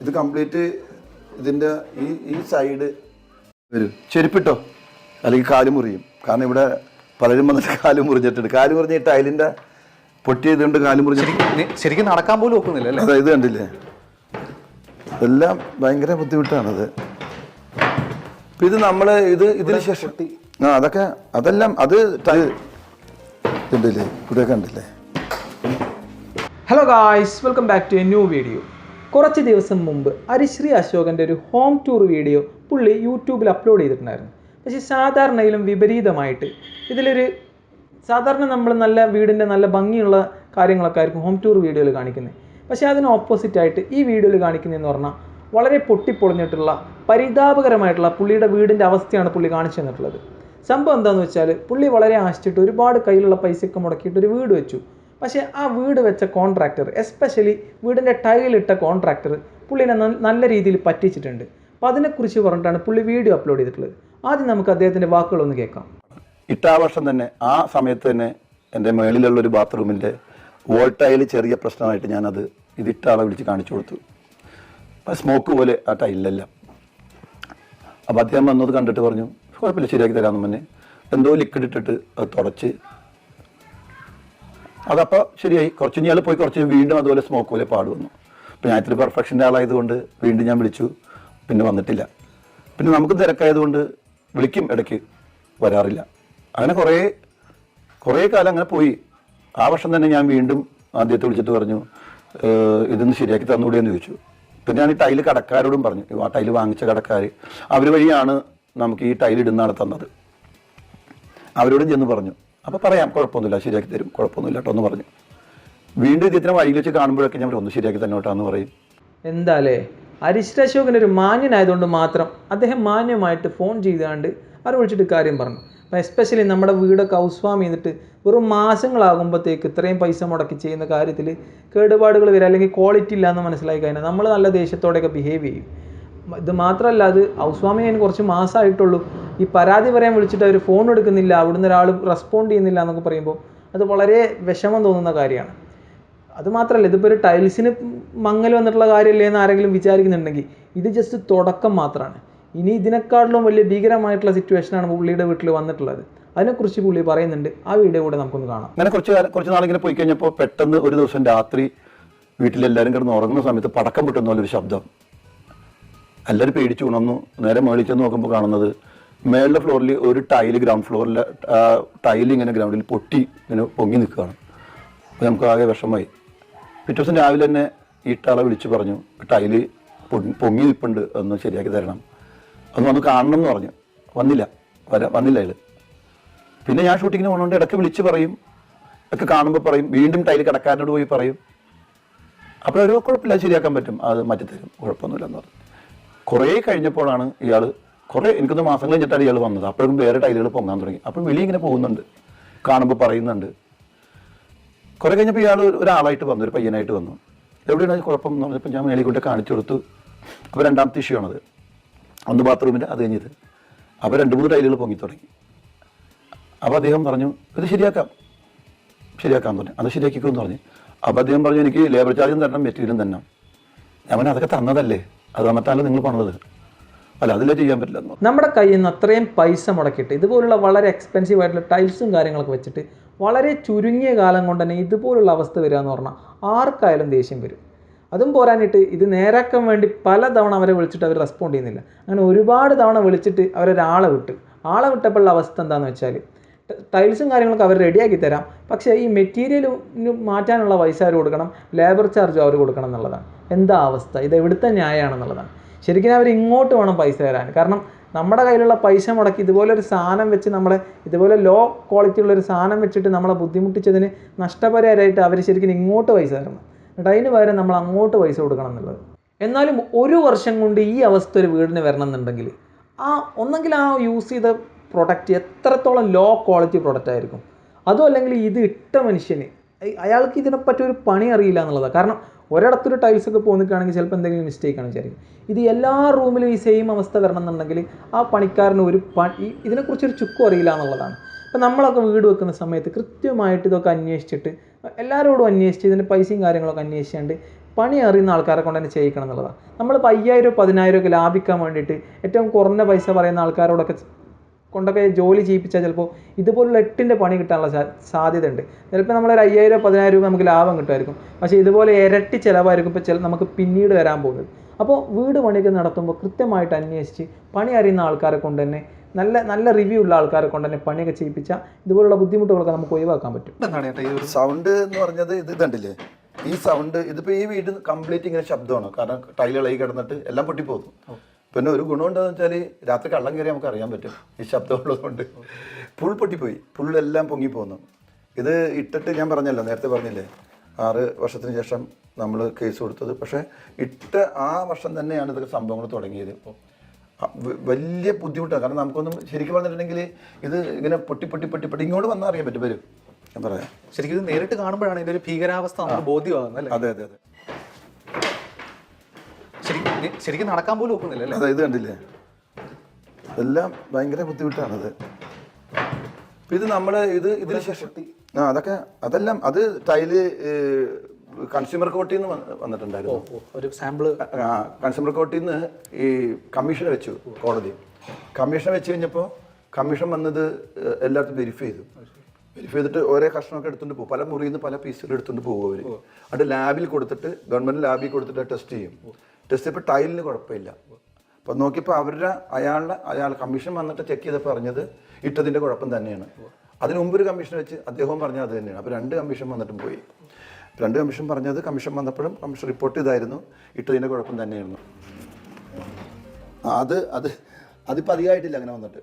ഇത് കംപ്ലീറ്റ് ഇതിന്റെ ഈ ഈ സൈഡ് വരും. ചെരുപ്പിട്ടോ? അല്ലെങ്കിൽ കാൽ മുറിയും. കാരണം ഇവിടെ പലരും വന്നിട്ട് കാൽ മുറിഞ്ഞിട്ടുണ്ട്. കാൽ മുറിഞ്ഞ ഈ ടൈലിന്റെ പൊട്ടിയതുകൊണ്ട് കാൽ മുറിഞ്ഞ ശരിക്കും നടക്കാൻ പോലും ഒക്കുന്നില്ല അല്ലേ? അതെ ഇത് കണ്ടില്ലേ? എല്ലാം ഭയങ്കര ബുദ്ധിമുട്ടാണത്. ഇത് നമ്മൾ ഇത് ഇതിന് ശേഷം ആ അതൊക്കെ അതെല്ലാം അത് ടൈ- ഇതുണ്ടല്ലേ? ഇവിടെ കണ്ടില്ലേ? Hello guys welcome back to a new video കുറച്ച് ദിവസം മുമ്പ് ഹരിശ്രീ അശോകന്റെ ഒരു ഹോം ടൂർ വീഡിയോ പുള്ളി യൂട്യൂബിൽ അപ്ലോഡ് ചെയ്തിട്ടുണ്ടായിരുന്നു. പക്ഷേ സാധാരണയിലും വിപരീതമായിട്ട് ഇതിലൊരു സാധാരണ നമ്മൾ നല്ല വീടിന്റെ നല്ല ഭംഗിയുള്ള കാര്യങ്ങളൊക്കെ ആയിരിക്കും ഹോം ടൂർ വീഡിയോയിൽ കാണിക്കുന്നത് പക്ഷേ അതിന് ഓപ്പോസിറ്റായിട്ട് ഈ വീഡിയോയിൽ കാണിക്കുന്നതെന്ന് പറഞ്ഞാൽ വളരെ പൊട്ടിപ്പൊളിഞ്ഞിട്ടുള്ള പരിതാപകരമായിട്ടുള്ള പുള്ളിയുടെ വീടിന്റെ അവസ്ഥയാണ് പുള്ളി കാണിച്ചു തന്നിട്ടുള്ളത്. സംഭവം എന്താണെന്ന് വെച്ചാൽ പുള്ളി വളരെ ആശിച്ചിട്ട് ഒരുപാട് കയ്യിലുള്ള പൈസയൊക്കെ മുടക്കിയിട്ട് ഒരു വീട് വെച്ചു. പക്ഷേ ആ വീട് വെച്ച കോൺട്രാക്ടർ എസ്പെഷ്യലി വീടിന്റെ ടൈലിട്ട കോൺട്രാക്ടർ പുള്ളിനെ നല്ല രീതിയിൽ പറ്റിച്ചിട്ടുണ്ട്. അപ്പോൾ അതിനെക്കുറിച്ച് പറഞ്ഞിട്ടാണ് പുള്ളി വീഡിയോ അപ്ലോഡ് ചെയ്തിട്ടുള്ളത്. ആദ്യം നമുക്ക് അദ്ദേഹത്തിന്റെ വാക്കുകളൊന്ന് കേൾക്കാം. ഇട്ടാവർഷം തന്നെ ആ സമയത്ത് തന്നെ എന്റെ മേളിലുള്ള ഒരു ബാത്റൂമിന്റെ വോൾട്ടൈൽ ചെറിയ പ്രശ്നമായിട്ട് ഞാനത് ഇതിട്ടാളെ വിളിച്ച് കാണിച്ചു കൊടുത്തു. അപ്പം സ്മോക്ക് പോലെ ആ ടൈലിലെല്ലാം അപ്പോൾ അദ്ദേഹം വന്നത് കണ്ടിട്ട് പറഞ്ഞു കുഴപ്പമില്ല ശരിയാക്കി തരാമെന്ന് മുന്നേ എന്തോ ലിക്വിഡ് ഇട്ടിട്ട് അത് തുടച്ച് അതപ്പോൾ ശരിയായി. കുറച്ച് ഇനി പോയി കുറച്ച് വീണ്ടും അതുപോലെ സ്മോക്ക് പോലെ പാട് വന്നു ഞാൻ ഇത്തിരി പെർഫെക്ഷന്റെ ആളായതുകൊണ്ട് വീണ്ടും ഞാൻ വിളിച്ചു. പിന്നെ വന്നിട്ടില്ല. പിന്നെ നമുക്ക് തിരക്കായതുകൊണ്ട് വിളിക്കും ഇടയ്ക്ക്. വരാറില്ല. അങ്ങനെ കുറേ കുറേ കാലം അങ്ങനെ പോയി. ആ വർഷം തന്നെ ഞാൻ വീണ്ടും ആദ്യത്തെ വിളിച്ചിട്ട് പറഞ്ഞു "ഏഹ്, ഇതൊന്ന് ശരിയാക്കി തന്നൂടെ എന്ന് ചോദിച്ചു. പിന്നെ ഞാൻ ഈ ടൈൽ കടക്കാരോടും പറഞ്ഞു. ആ ടൈൽ വാങ്ങിച്ച കടക്കാർ അവർ വഴിയാണ് നമുക്ക് ഈ ടൈൽ ഇടുന്ന ആളെ തന്നത്. അവരോടും ചെന്ന് പറഞ്ഞു. അപ്പോൾ പറയാം കുഴപ്പമൊന്നുമില്ല ശരിയാക്കി തരും കുഴപ്പമൊന്നുമില്ല കേട്ടോ എന്ന് പറഞ്ഞു. വീണ്ടും ഇദ്ദേഹത്തിനെ വഴിയിൽ വെച്ച് കാണുമ്പോഴൊക്കെ ഞാൻ ഒന്ന് ശരിയാക്കി തന്നെ കേട്ടോ എന്ന് പറയും. എന്താലേ? അരിശ്ര അശോകൻ ഒരു മാന്യനായതുകൊണ്ട് മാത്രം അദ്ദേഹം മാന്യമായിട്ട് ഫോൺ ചെയ്താണ്ട് അവർ വിളിച്ചിട്ട് കാര്യം പറഞ്ഞു. അപ്പോൾ എസ്പെഷ്യലി നമ്മുടെ വീടൊക്കെ ഹൗസ് എന്നിട്ട് വെറും മാസങ്ങളാകുമ്പോഴത്തേക്ക് ഇത്രയും പൈസ മുടക്കി ചെയ്യുന്ന കാര്യത്തിൽ കേടുപാടുകൾ വരിക അല്ലെങ്കിൽ ക്വാളിറ്റി ഇല്ലയെന്ന് മനസ്സിലാക്കി കഴിഞ്ഞാൽ നമ്മൾ നല്ല ദേഷ്യത്തോടെയൊക്കെ ബിഹേവ് ചെയ്യും. ഇത് മാത്രമല്ല അത് ഔസ്വാമി ഞാൻ കുറച്ച് മാസമായിട്ടുള്ളൂ ഈ പരാതി പറയാൻ വിളിച്ചിട്ട് അവർ ഫോൺ എടുക്കുന്നില്ല അവിടുന്ന് ഒരാൾ റെസ്പോണ്ട് ചെയ്യുന്നില്ല എന്നൊക്കെ പറയുമ്പോൾ അത് വളരെ വിഷമം തോന്നുന്ന കാര്യമാണ്. അത് മാത്രമല്ല ഇതിപ്പോൾ ഒരു ടൈൽസിന് മങ്ങൽ വന്നിട്ടുള്ള കാര്യമല്ലേ എന്ന് ആരെങ്കിലും വിചാരിക്കുന്നുണ്ടെങ്കിൽ ഇത് ജസ്റ്റ് തുടക്കം മാത്രമാണ് ഇനി ഇതിനേക്കാളിലും വലിയ ഭീകരമായിട്ടുള്ള സിറ്റുവേഷനാണ് പുള്ളിയുടെ വീട്ടിൽ വന്നിട്ടുള്ളത്. അതിനെക്കുറിച്ച് പുള്ളി പറയുന്നുണ്ട്. ആ വീഡിയോ കൂടെ നമുക്കൊന്ന് കാണാം. അങ്ങനെ കുറച്ച് കുറച്ച് നാളിങ്ങനെ പോയി കഴിഞ്ഞപ്പോൾ പെട്ടെന്ന് ഒരു ദിവസം രാത്രി വീട്ടിലെല്ലാവരും കിടന്ന് ഉറങ്ങുന്ന സമയത്ത് പടക്കം പൊട്ടുന്ന പോലെ ഒരു ശബ്ദം. എല്ലാവരും പേടിച്ചു ഉണർന്നു നേരെ മേളിൽ ചെന്ന് നോക്കുമ്പോൾ കാണുന്നത് മേളിലെ ഫ്ലോറിൽ ഒരു ടൈൽ ഗ്രൗണ്ട് ഫ്ലോറിൽ ടൈൽ ഇങ്ങനെ ഗ്രൗണ്ടിൽ പൊട്ടി ഇങ്ങനെ പൊങ്ങി നിൽക്കുകയാണ്. അപ്പോൾ നമുക്ക് ആകെ വിഷമമായി. പിറ്റേ ദിവസം രാവിലെ തന്നെ ഈ ടാളെ വിളിച്ച് പറഞ്ഞു ടൈൽ പൊങ്ങി നിൽപ്പുണ്ട് ഒന്ന് ശരിയാക്കി തരണം. ഒന്ന് വന്ന് കാണണം എന്ന് പറഞ്ഞു. വന്നില്ല. വരാ വന്നില്ല അയാൾ പിന്നെ ഞാൻ ഷൂട്ടിങ്ങിന് പോകുന്നതുകൊണ്ട് ഇടയ്ക്ക് വിളിച്ച് പറയും. ഒക്കെ കാണുമ്പോൾ പറയും. വീണ്ടും ടൈൽ കടക്കാരനോട് പോയി പറയും. അപ്പോൾ ഒരു കുഴപ്പമില്ല ശരിയാക്കാൻ പറ്റും. അത് മാറ്റി തരും കുഴപ്പമൊന്നുമില്ലെന്ന് പറഞ്ഞു. കുറേ കഴിഞ്ഞപ്പോഴാണ് ഇയാൾ കുറേ എനിക്കൊന്ന് മാസം കഴിഞ്ഞിട്ടാണ് ഇയാൾ വന്നത്. അപ്പോഴും വേറെ ടൈലുകൾ പൊങ്ങാൻ തുടങ്ങി. അപ്പോൾ വെളി ഇങ്ങനെ പോകുന്നുണ്ട്. കാണുമ്പോൾ പറയുന്നുണ്ട്. കുറേ കഴിഞ്ഞപ്പോൾ ഇയാൾ ഒരാളായിട്ട് വന്നു ഒരു പയ്യനായിട്ട് വന്നു. എവിടെയാണ് കുഴപ്പം എന്ന് പറഞ്ഞപ്പോൾ ഞാൻ മേളിക്കൊണ്ട് കാണിച്ചു കൊടുത്തു. അപ്പോൾ രണ്ടാമത്തെ ഇഷ്യൂ ആണത്. ഒന്ന് ബാത്റൂമിന്റെ അത് കഴിഞ്ഞത് അപ്പോൾ രണ്ട് മൂന്ന് ടൈലുകൾ പൊങ്ങി തുടങ്ങി. അപ്പോൾ അദ്ദേഹം പറഞ്ഞു ഇത് ശരിയാക്കാം. ശരിയാക്കാൻ പറഞ്ഞു. അത് ശരിയാക്കിക്കുമെന്ന് പറഞ്ഞു. അപ്പോൾ അദ്ദേഹം പറഞ്ഞു എനിക്ക് ലേബർ ചാർജും തരണം മെറ്റീരിയലും തരണം. ഞാൻ അതൊക്കെ തന്നതല്ലേ? അത് തന്നിട്ടാണല്ലോ നിങ്ങൾ പണിത് അല്ല അതിലേ ചെയ്യാൻ പറ്റില്ല. നമ്മുടെ കയ്യിൽ നിന്ന് അത്രയും പൈസ മുടക്കിയിട്ട് ഇതുപോലുള്ള വളരെ എക്സ്പെൻസീവ് ആയിട്ടുള്ള ടൈൽസും കാര്യങ്ങളൊക്കെ വെച്ചിട്ട് വളരെ ചുരുങ്ങിയ കാലം കൊണ്ട് തന്നെ ഇതുപോലുള്ള അവസ്ഥ വരിക എന്ന് പറഞ്ഞാൽ ആർക്കായാലും ദേഷ്യം വരും. അതും പോരാഞ്ഞിട്ട് ഇത് നേരാക്കാൻ വേണ്ടി പല തവണ അവരെ വിളിച്ചിട്ട് അവർ റെസ്പോണ്ട് ചെയ്യുന്നില്ല. അങ്ങനെ ഒരുപാട് തവണ വിളിച്ചിട്ട് അവരൊരാളെ വിട്ടു. ആളെ വിട്ടപ്പോഴുള്ള അവസ്ഥ എന്താണെന്ന് വെച്ചാൽ ടൈൽസും കാര്യങ്ങളൊക്കെ അവർ റെഡിയാക്കി തരാം. പക്ഷേ ഈ മെറ്റീരിയലിന് മാറ്റാനുള്ള പൈസ അവർ കൊടുക്കണം? ലേബർ ചാർജ് അവർ കൊടുക്കണം എന്നുള്ളതാണ്. എന്താ അവസ്ഥ? ഇത് എവിടുത്തെ ന്യായമാണെന്നുള്ളതാണ് ശരിക്കും അവർ ഇങ്ങോട്ട് വേണം പൈസ തരാൻ. കാരണം നമ്മുടെ കയ്യിലുള്ള പൈസ മുടക്കി ഇതുപോലെ ഒരു സാധനം വെച്ച് നമ്മളെ ഇതുപോലെ ലോ ക്വാളിറ്റി ഉള്ള ഒരു സാധനം വെച്ചിട്ട് നമ്മളെ ബുദ്ധിമുട്ടിച്ചതിന് നഷ്ടപരിഹാരമായിട്ട് അവർ ശരിക്കും ഇങ്ങോട്ട് പൈസ തരണം. എന്നിട്ട് അതിന് പകരം നമ്മൾ അങ്ങോട്ട് പൈസ കൊടുക്കണം എന്നുള്ളത്. എന്നാലും ഒരു വർഷം കൊണ്ട് ഈ അവസ്ഥ ഒരു വീടിന് വരണം എന്നുണ്ടെങ്കിൽ ആ ഒന്നെങ്കിൽ ആ യൂസ് ചെയ്ത പ്രൊഡക്റ്റ് എത്രത്തോളം ലോ ക്വാളിറ്റി പ്രൊഡക്റ്റ് ആയിരിക്കും? അതും അല്ലെങ്കിൽ ഇത് ഇട്ട മനുഷ്യന് അയാൾക്ക് ഇതിനെപ്പറ്റി ഒരു പണി അറിയില്ല എന്നുള്ളതാണ് കാരണം ഒരിടത്തൊരു ടൈൽസ് ഒക്കെ പോന്നിക്കുകയാണെങ്കിൽ ചിലപ്പോൾ എന്തെങ്കിലും മിസ്റ്റേക്ക് ആണ് വിചാരിക്കും. ഇത് എല്ലാ റൂമിലും ഈ സെയിം അവസ്ഥ വരണം എന്നുണ്ടെങ്കിൽ ആ പണിക്കാരന് ഒരു പണി ഇതിനെക്കുറിച്ചൊരു ചുക്കും അറിയില്ല എന്നുള്ളതാണ്. അപ്പോൾ നമ്മളൊക്കെ വീട് വെക്കുന്ന സമയത്ത് കൃത്യമായിട്ട് ഇതൊക്കെ അന്വേഷിച്ചിട്ട് എല്ലാവരോടും അന്വേഷിച്ച് ഇതിന്റെ പൈസയും കാര്യങ്ങളൊക്കെ അന്വേഷിച്ചാണ്ട് പണി അറിയുന്ന ആൾക്കാരെ കൊണ്ട് തന്നെ ചെയ്യിക്കണം എന്നുള്ളതാണ്. നമ്മളിപ്പോൾ അയ്യായിരം പതിനായിരം ഒക്കെ ലാഭിക്കാൻ വേണ്ടിയിട്ട് ഏറ്റവും കുറഞ്ഞ പൈസ പറയുന്ന ആൾക്കാരോടൊക്കെ കൊണ്ടൊക്കെ ജോലി ചെയ്യിപ്പിച്ചാൽ ചിലപ്പോൾ ഇതുപോലുള്ള എട്ടിന്റെ പണി കിട്ടാനുള്ള സാധ്യതയുണ്ട്. ചിലപ്പോൾ നമ്മളൊരു അയ്യായിരം പതിനായിരം രൂപ നമുക്ക് ലാഭം കിട്ടുമായിരിക്കും. പക്ഷേ ഇതുപോലെ ഇരട്ടി ചിലവായിരിക്കും ഇപ്പോൾ ചില നമുക്ക് പിന്നീട് വരാൻ പോകുന്നത്. അപ്പോൾ വീട് പണിയൊക്കെ നടത്തുമ്പോൾ കൃത്യമായിട്ട് അന്വേഷിച്ച് പണി അറിയുന്ന ആൾക്കാരെ കൊണ്ട് തന്നെ നല്ല നല്ല റിവ്യൂ ഉള്ള ആൾക്കാരെ കൊണ്ട് തന്നെ പണിയൊക്കെ ചെയ്യിപ്പിച്ചാൽ ഇതുപോലുള്ള ബുദ്ധിമുട്ടുകളൊക്കെ നമുക്ക് ഒഴിവാക്കാൻ പറ്റും. എന്താണ് ഈ സൗണ്ട് എന്ന് പറഞ്ഞത് ഇത് കണ്ടില്ലേ? ഈ സൗണ്ട് ഇതിപ്പോൾ ഈ വീട് കംപ്ലീറ്റ് ഇങ്ങനെ ശബ്ദമാണ്? കാരണം ടൈലുകളായി കിടന്നിട്ട് എല്ലാം പൊട്ടിപ്പോകും പിന്നെ ഒരു ഗുണം എന്താണെന്ന് വെച്ചാൽ രാത്രി കള്ളം കയറി നമുക്ക് അറിയാൻ പറ്റും. ഈ ശബ്ദം ഉള്ളതുകൊണ്ട്. ഫുൾ പൊട്ടിപ്പോയി. പുള്ളെല്ലാം പൊങ്ങിപ്പോന്നു. ഇത് ഇട്ടിട്ട് ഞാൻ പറഞ്ഞല്ലോ നേരത്തെ പറഞ്ഞില്ലേ ആറ് വർഷത്തിന് ശേഷം നമ്മൾ കേസ് കൊടുത്തത്. പക്ഷേ ഇട്ട ആ വർഷം തന്നെയാണ് ഇതൊക്കെ സംഭവങ്ങൾ തുടങ്ങിയത്. വലിയ ബുദ്ധിമുട്ടാണ്. കാരണം നമുക്കൊന്നും ശരിക്കും പറഞ്ഞിട്ടുണ്ടെങ്കിൽ ഇത് ഇങ്ങനെ പൊട്ടി പൊട്ടി പൊട്ടി പൊട്ടി ഇങ്ങോട്ട് വന്നാൽ അറിയാൻ പറ്റും. വരും. ഞാൻ പറയാം. ശരിക്കും ഇത് നേരിട്ട് കാണുമ്പോഴാണ് ഇതൊരു ഒരു ഭീകരാവസ്ഥ നമുക്ക് ബോധ്യമാകുന്നത് അതെ അതെ അതെ. ശരിക്കും നടക്കാൻ പോലും ഒക്കുന്നില്ല അല്ലേ അതെ കണ്ടില്ലേ? എല്ലാം ഭയങ്കര ബുദ്ധിമുട്ടാണത്. ഇത് നമ്മൾ ഇത് ഇതിന് ശേഷം ആ അതൊക്കെ അതെല്ലാം അത് ടൈൽ കൺസ്യൂമർ കോർട്ടിൽ നിന്ന് വന്നിട്ടുണ്ടായിരുന്നു. ഒരു സാമ്പിൾ കൺസ്യൂമർ കോർട്ടിൽ നിന്ന് ഈ കമ്മീഷൻ വെച്ചു കോടതി. കമ്മീഷൻ വെച്ച് കഴിഞ്ഞപ്പോൾ കമ്മീഷൻ വന്നത് എല്ലാവർക്കും എല്ലായിടത്തും വെരിഫൈ ചെയ്തു. വെരിഫൈ ചെയ്തിട്ട് ഓരോ കഷ്ണമൊക്കെ എടുത്തുകൊണ്ട് പോകും. പല മുറിയിൽ നിന്ന് പല പീസുകൾ എടുത്തുകൊണ്ട് പോകും അവർ അത് ലാബിൽ കൊടുത്തിട്ട് ഗവൺമെന്റ് ലാബിൽ കൊടുത്തിട്ട് ടെസ്റ്റ് ചെയ്യും. ടെസ്റ്റ് ഇപ്പോൾ ടൈലിന് കുഴപ്പമില്ല. അപ്പം നോക്കിയപ്പോൾ അവരുടെ അയാളുടെ അയാൾ കമ്മീഷൻ വന്നിട്ട് ചെക്ക് ചെയ്തപ്പോൾ പറഞ്ഞത് ഇട്ടതിന്റെ കുഴപ്പം തന്നെയാണ്. അതിന് മുമ്പ് ഒരു കമ്മീഷൻ വെച്ച് അദ്ദേഹവും പറഞ്ഞത് അത് തന്നെയാണ്. അപ്പോൾ രണ്ട് കമ്മീഷൻ വന്നിട്ടും പോയി. രണ്ട് കമ്മീഷൻ പറഞ്ഞത് കമ്മീഷൻ വന്നപ്പോഴും കമ്മീഷൻ റിപ്പോർട്ട് ചെയ്തായിരുന്നു. ഇട്ടതിന്റെ കുഴപ്പം തന്നെയായിരുന്നു. അത് അത് അതിപ്പോൾ അധികമായിട്ടില്ല അങ്ങനെ വന്നിട്ട്.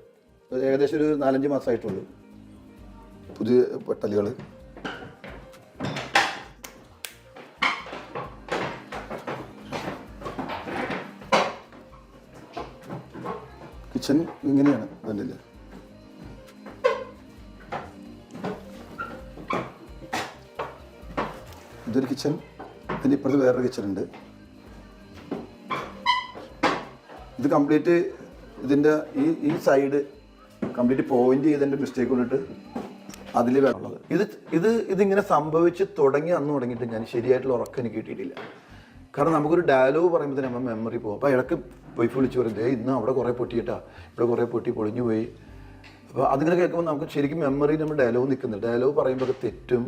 ഏകദേശം ഒരു നാലഞ്ച് മാസമായിട്ടുള്ളൂ. പുതിയ പെട്ടലുകൾ കിച്ചൺ ഇങ്ങനെയാണ് കണ്ടില്ലേ? ഇതൊരു കിച്ചൺ ഇതിന്റെ ഇപ്പുറത്ത് വേറൊരു കിച്ചൺ ഉണ്ട് ഇത് കംപ്ലീറ്റ് ഇതിന്റെ ഈ ഈ സൈഡ് കംപ്ലീറ്റ് പോയിന്റ് ചെയ്തതിന്റെ മിസ്റ്റേക്ക് കൊണ്ടിട്ട് അതിൽ വേണമുള്ളത് ഇത് ഇത് ഇതിങ്ങനെ സംഭവിച്ച് തുടങ്ങി അന്ന് തുടങ്ങിയിട്ട് ഞാൻ ശരിയായിട്ടുള്ള ഉറക്കം എനിക്ക് കിട്ടിയിട്ടില്ല. കാരണം നമുക്കൊരു ഡയലോഗ് പറയുമ്പോൾ തന്നെ നമ്മൾ മെമ്മറി പോകും. അപ്പോൾ ഇടയ്ക്ക് വൈഫ് വിളിച്ച് പറയും ദേ ഇന്ന് അവിടെ കുറേ പൊട്ടിയിട്ടാ. ഇവിടെ കുറേ പൊട്ടി പൊളിഞ്ഞു പോയി. അപ്പോൾ അതിങ്ങനെ കേൾക്കുമ്പോൾ നമുക്ക് ശരിക്കും മെമ്മറി നമ്മൾ ഡയലോഗ് നിൽക്കുന്നില്ല ഡയലോഗ് പറയുമ്പോൾ തെറ്റും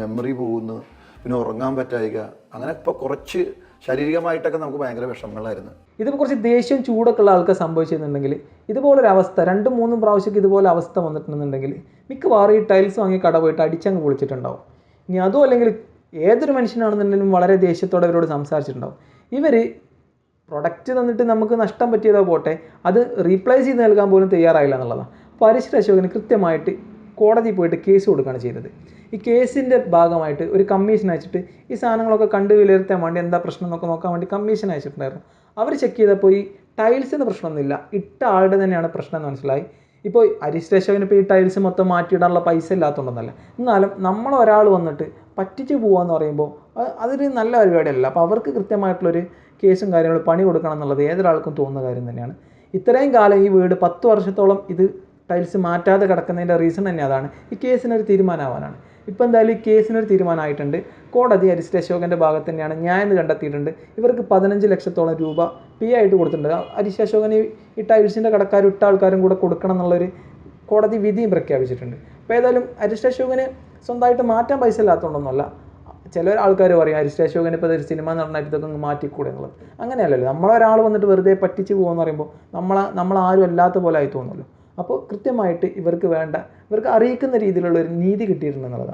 മെമ്മറി പോകുന്നു പിന്നെ ഉറങ്ങാൻ പറ്റായിക. അങ്ങനെ ഇപ്പോൾ കുറച്ച് ശാരീരികമായിട്ടൊക്കെ നമുക്ക് ഭയങ്കര വിഷമങ്ങളായിരുന്നു. ഇതിപ്പോൾ കുറച്ച് ദേഷ്യം ചൂടൊക്കെ ഉള്ള ആൾക്കാർ സംഭവിച്ചിരുന്നുണ്ടെങ്കിൽ ഇതുപോലൊരു അവസ്ഥ രണ്ടും മൂന്നും പ്രാവശ്യം ഇതുപോലെ അവസ്ഥ വന്നിട്ടുണ്ടെന്നുണ്ടെങ്കിൽ മിക്കവാറും ഈ ടൈൽസ് വാങ്ങി കട പോയിട്ട് അടിച്ചങ്ങ് പൊളിച്ചിട്ടുണ്ടാവും. ഇനി അതും അല്ലെങ്കിൽ ഏതൊരു മനുഷ്യനാണെന്നുണ്ടെങ്കിലും വളരെ ദേഷ്യത്തോടെ അവരോട് സംസാരിച്ചിട്ടുണ്ടാവും. ഇവർ പ്രൊഡക്റ്റ് തന്നിട്ട് നമുക്ക് നഷ്ടം പറ്റിയതോ പോട്ടെ അത് റീപ്ലേസ് ചെയ്ത് നൽകാൻ പോലും തയ്യാറായില്ല എന്നുള്ളതാണ്. അപ്പോൾ അരിശ്വര അശോകന് കൃത്യമായിട്ട് കോടതി പോയിട്ട് കേസ് കൊടുക്കുകയാണ് ചെയ്തത്. ഈ കേസിന്റെ ഭാഗമായിട്ട് ഒരു കമ്മീഷൻ അയച്ചിട്ട് ഈ സാധനങ്ങളൊക്കെ കണ്ടു വിലയിരുത്താൻ വേണ്ടി എന്താ പ്രശ്നം എന്നൊക്കെ നോക്കാൻ വേണ്ടി കമ്മീഷൻ അയച്ചിട്ടുണ്ടായിരുന്നു. അവർ ചെക്ക് ചെയ്തപ്പോൾ ഈ ടൈൽസിന്റെ പ്രശ്നമൊന്നുമില്ല. ഇട്ട ആളുടെ തന്നെയാണ് പ്രശ്നം എന്ന് മനസ്സിലായി. ഇപ്പോൾ അശോകന് ഇപ്പോൾ ഈ ടൈൽസ് മൊത്തം മാറ്റിയിടാനുള്ള പൈസ ഇല്ലാത്തതുകൊണ്ടൊന്നല്ല. എന്നാലും നമ്മൾ ഒരാൾ വന്നിട്ട് പറ്റിച്ച് പോവാന്ന് പറയുമ്പോൾ അത് അതൊരു നല്ല പരിപാടിയല്ല. അപ്പോൾ അവർക്ക് കൃത്യമായിട്ടുള്ളൊരു കേസും കാര്യങ്ങളും പണി കൊടുക്കണം എന്നുള്ളത് ഏതൊരാൾക്കും തോന്നുന്ന കാര്യം തന്നെയാണ്. ഇത്രയും കാലം ഈ വീട് പത്ത് വർഷത്തോളം ഇത് ടൈൽസ് മാറ്റാതെ കിടക്കുന്നതിന്റെ റീസൺ തന്നെ അതാണ്. ഈ കേസിനൊരു തീരുമാനമാവാനാണ് ഇപ്പോൾ എന്തായാലും ഈ കേസിനൊരു തീരുമാനമായിട്ടുണ്ട് കോടതി അരിസ്റ്റ് അശോകന്റെ ഭാഗത്ത് തന്നെയാണ് ന്യായം കണ്ടെത്തിയിട്ടുണ്ട്. ഇവർക്ക് പതിനഞ്ച് ലക്ഷത്തോളം രൂപ പി ആയിട്ട് കൊടുത്തിട്ടുണ്ട്. അരിസ്റ്റ് അശോകന് ഈ ടൈൽസിന്റെ കടക്കാരും ഇട്ട ആൾക്കാരും കൂടെ കൊടുക്കണം എന്നുള്ളൊരു കോടതി വിധിയും പ്രഖ്യാപിച്ചിട്ടുണ്ട്. അപ്പോൾ ഏതായാലും അരിസ്റ്റ് അശോകന് സ്വന്തമായിട്ട് മാറ്റാൻ പൈസ ഇല്ലാത്തതുകൊണ്ടൊന്നുമല്ല ചില ആൾക്കാർ പറയും അരിസ്റ്റ് അശോകൻ ഇപ്പോൾ ഒരു സിനിമ നടന്നായിട്ട് ഇതൊക്കെ മാറ്റിക്കൂടെ എന്നുള്ളത്. അങ്ങനെയല്ലല്ലോ നമ്മളൊരാൾ വന്നിട്ട് വെറുതെ പറ്റിച്ച് പോകുമെന്ന് പറയുമ്പോൾ നമ്മളെ നമ്മളാരും അല്ലാത്ത പോലെ ആയി തോന്നുമല്ലോ. അപ്പോൾ കൃത്യമായിട്ട് ഇവർക്ക് വേണ്ട ഇവർക്ക് അറിയിക്കുന്ന രീതിയിലുള്ള ഒരു നീതി കിട്ടിയിട്ടുണ്ടെന്നുള്ളതാണ്